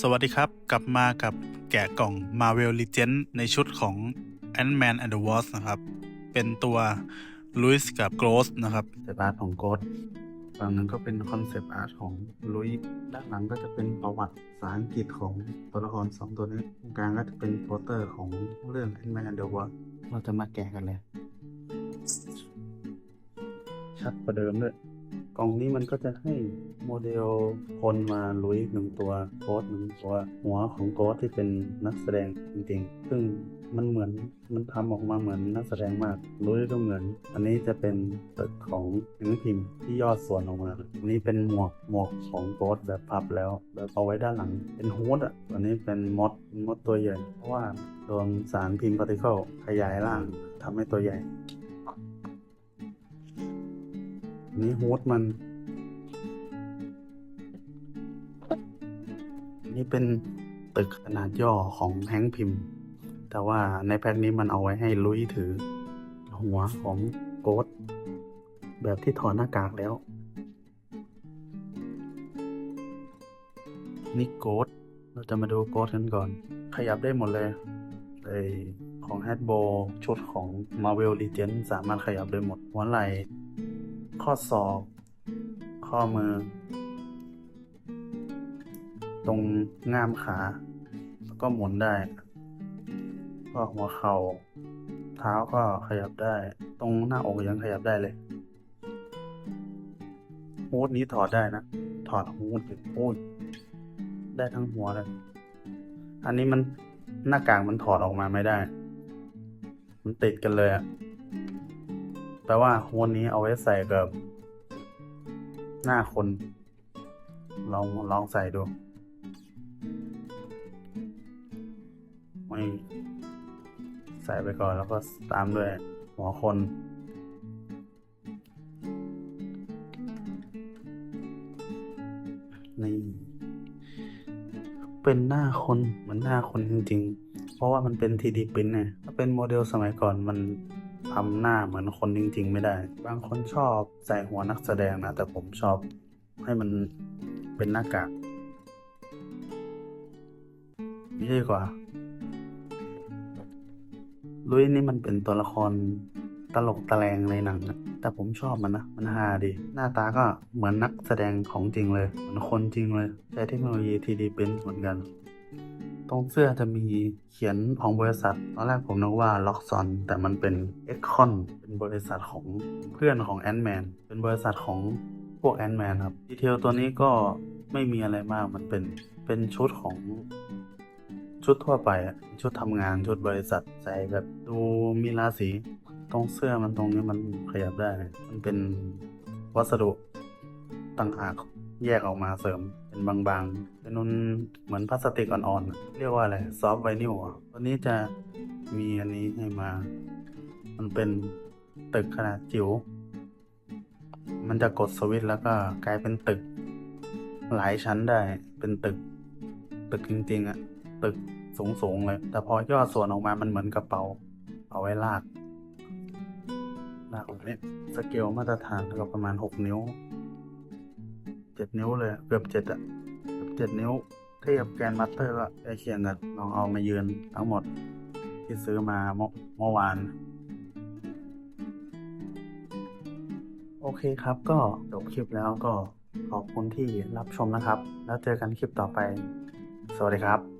สวัสดีครับ กลับมากับแกะกล่อง Marvel Legends ในชุดของ Ant-Man and the Wasp นะครับ เป็นตัวลุยส์กับโกรสนะครับเซปอาร์ตของโกดฝั่งหนึ่งก็เป็นคอนเซปต์อาร์ตของลุยด้านหลังก็จะเป็นประวัติภาษาอังกฤษของตัวละครสองตัวนี้ตรงกลางก็จะเป็นโปสเตอร์ของเรื่อง Ant-Man and the Wasp เราจะมาแกะกันเลย ชัดประเดิมด้วยก ล่องนี้มันก็จะให้โมเดลคนมาลุยหนึ่งตัวโกดหนึ่งตัวหัวของโกดที่เป็นนักแสดงจริงๆ ซึ่งมันเหมือนมันทำออกมาเหมือนนักแสดงมากลุยก็เหมือน อันนี้จะเป็นตึกของหนังพิมพ์ที่ยอดส่วนออกมาอันนี้เป็นหมวกหมวกของโกดแบบพับแล้วแบบเอาไว้ด้านหลัง เป็นฮูดอะอันนี้เป็นมดมดตัวใหญ่เพราะว่าโดนสารพิมพ์พาร์ติเคิลขยายร่างทำให้ตัวใหญ่ นนี้ฮูดมันนี่เป็นตึกขนาดย่อของแฮงพิมพ์ แต่ว่าในแพ็คนี้มันเอาไว้ให้ลุยถือ หัวของโกดแบบที่ถอดหน้ากากแล้ว นี่โกดเราจะมาดูโกดกันก่อน ขยับได้หมดเลยไอของแฮดโบชุดของ Marvel Legends สามารถขยับได้หมดหัวไหล่ ข้อศอก ข้อมือ ตรงง่ามขา แล้วก็หมุนได้ ก็หัวเข่า เท้าก็ขยับได้ ตรงหน้าอกยังขยับได้เลยฮูดนี้ถอดได้นะ ถอดฮูดฮูดได้ทั้งหัวเลย อันนี้มันหน้ากากมันถอดออกมาไม่ได้ มันติดกันเลยอะ แปลว่าฮูดนี้เอาไว้ใส่กับ หน้าคน ลองลองใส่ดูไม่ใส่ไปก่อนแล้วก็ตามด้วยหัวคน นี่ เป็นหน้าคนเหมือนหน้าคนจริง ๆ เพราะว่ามันเป็น 3D พิมพ์ไงถ้าเป็นโมเดลสมัยก่อนมัน ทำหน้าเหมือนคนจริง ๆ ไม่ได้ บางคนชอบใส่หัวนักแสดงนะ แต่ผมชอบให้มันเป็นหน้ากากนี่ดีกว่า ลุยนี่มันเป็นตัวละครตลกตะแลงในหนังนะแต่ผมชอบมันนะ มันฮาดี หน้าตาก็เหมือนนักแสดงของจริงเลย เหมือนคนจริงเลย ใช้เทคโนโลยี 3D เป็นเหมือนกัน ตรงเสื้อจะมีเขียนของบริษัท ตอนแรกผมนึกว่าล็อกซอนแต่มันเป็นเอ็กคอนเป็นบริษัทของเพื่อนของแอนแมนเป็นบริษัทของพวกแอนแมนครับ ดีเทลตัวนี้ก็ไม่มีอะไรมากมันเป็นเป็นชุดของชุดทั่วไปชุดทำงานชุดบริษัทใส่แบบดูมีราศีตรงเสื้อมันตรงนี้มันขยับได้ มันเป็นวัสดุต่างหาก แยกออกมาเสริมเป็นบางๆเป็นนุ่นเหมือนพลาสติกอ่อนๆ เรียกว่าอะไรซอฟต์ไวนิลอะตัวนี้จะมีอันนี้ให้มา มันเป็นตึกขนาดจิ๋ว มันจะกดสวิตช์แล้วก็กลายเป็นตึก หลายชั้นได้ เป็นตึก ตึกจริงๆอะตึกสูงๆเลย แต่พอย่อส่วนออกมามันเหมือนกระเป๋า เอาไว้ลากลากแบบนี้สเกลมาตรฐานก็ประมาณหกนิ้ว จ็ดนิ้วเลยเกือบเจ็ดอะเกือบเจ็ดนิ้วเทียบแกนมัตเตอร์ก็ไอเคียงกันลองเอามายืนทั้งหมด ที่ซื้อมาเมื่อวาน โอเคครับก็จบคลิปแล้วก็ขอบคุณที่รับชมนะครับ แล้วเจอกันคลิปต่อไป สวัสดีครับ